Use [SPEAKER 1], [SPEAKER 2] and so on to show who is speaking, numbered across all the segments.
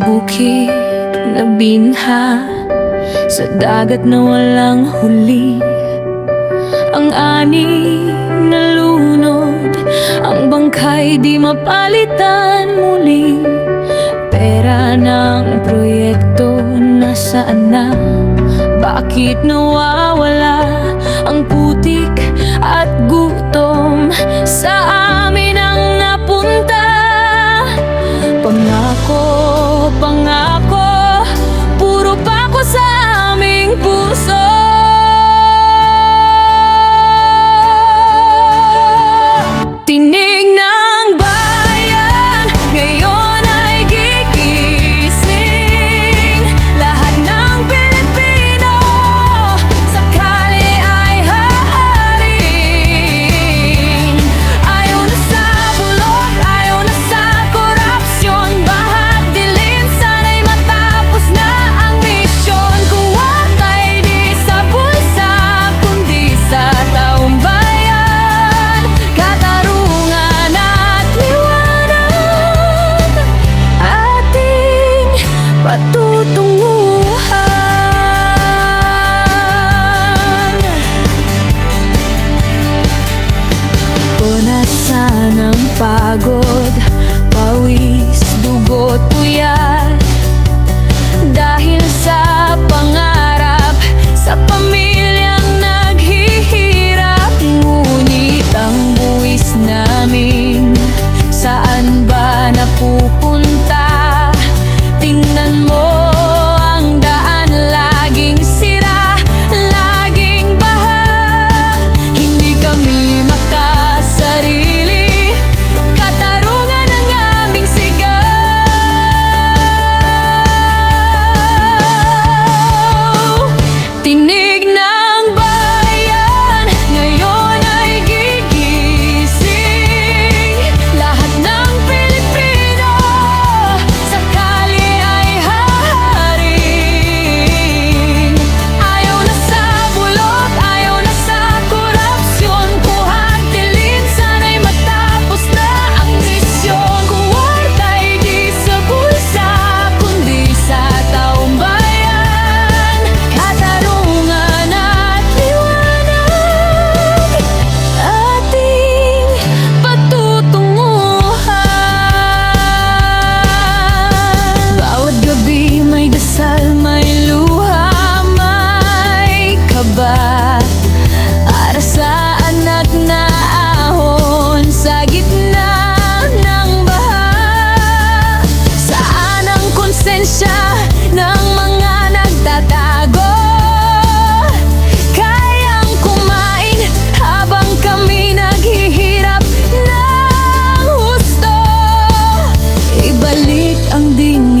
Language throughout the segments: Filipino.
[SPEAKER 1] bukid na binha Sa dagat na walang huli Ang ani na lunod Ang bangkay di mapalitan muli Pera ng proyekto nasaan na? Bakit nawawala? so Bumalik ang dingin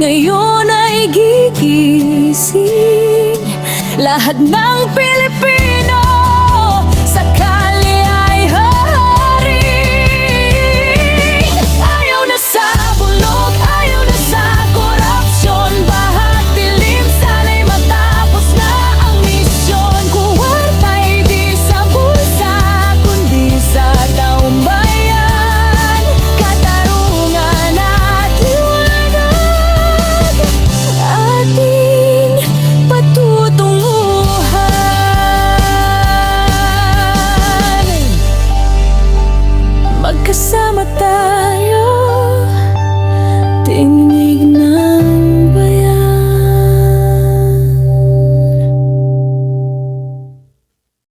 [SPEAKER 1] Ngayon ay gigising. Lahat ng Pilipinas mata